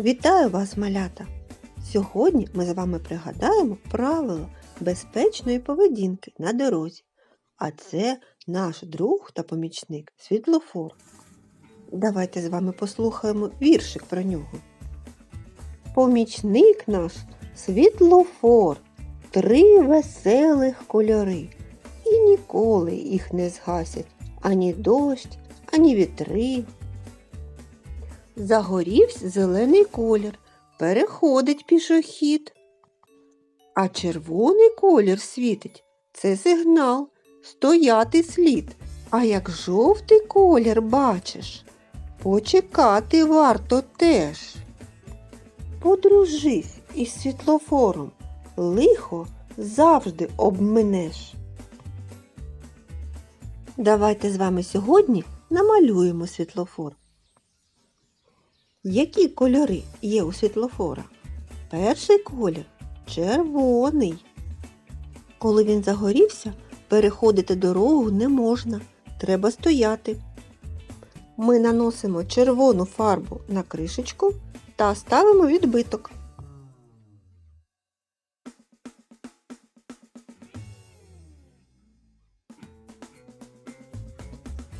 Вітаю вас, малята! Сьогодні ми з вами пригадаємо правила безпечної поведінки на дорозі. А це наш друг та помічник світлофор. Давайте з вами послухаємо віршик про нього. Помічник наш світлофор, три веселих кольори, і ніколи їх не згасять ані дощ, ані вітри. Загорівся зелений колір, переходить пішохід. А червоний колір світить це сигнал, стояти слід. А як жовтий колір бачиш, почекати варто теж. Подружись із світлофором, лихо завжди обминеш. Давайте з вами сьогодні намалюємо світлофор. Які кольори є у світлофора? Перший колір червоний. Коли він загорівся, переходити дорогу не можна, треба стояти. Ми наносимо червону фарбу на кришечку та ставимо відбиток.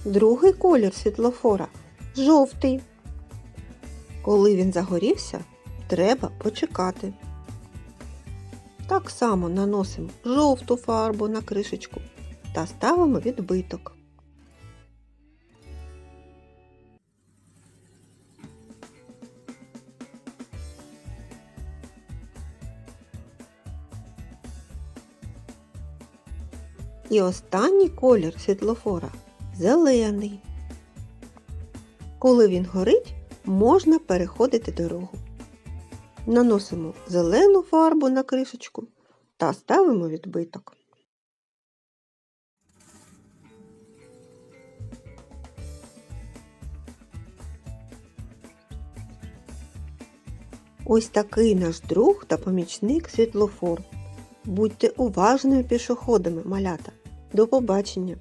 Другий колір світлофора жовтий. Коли він загорівся, треба почекати. Так само наносимо жовту фарбу на кришечку та ставимо відбиток. І останній колір світлофора зелений. Коли він горить, можна переходити дорогу. Наносимо зелену фарбу на кришечку та ставимо відбиток. Ось такий наш друг та помічник світлофор. Будьте уважними пішоходами, малята. До побачення!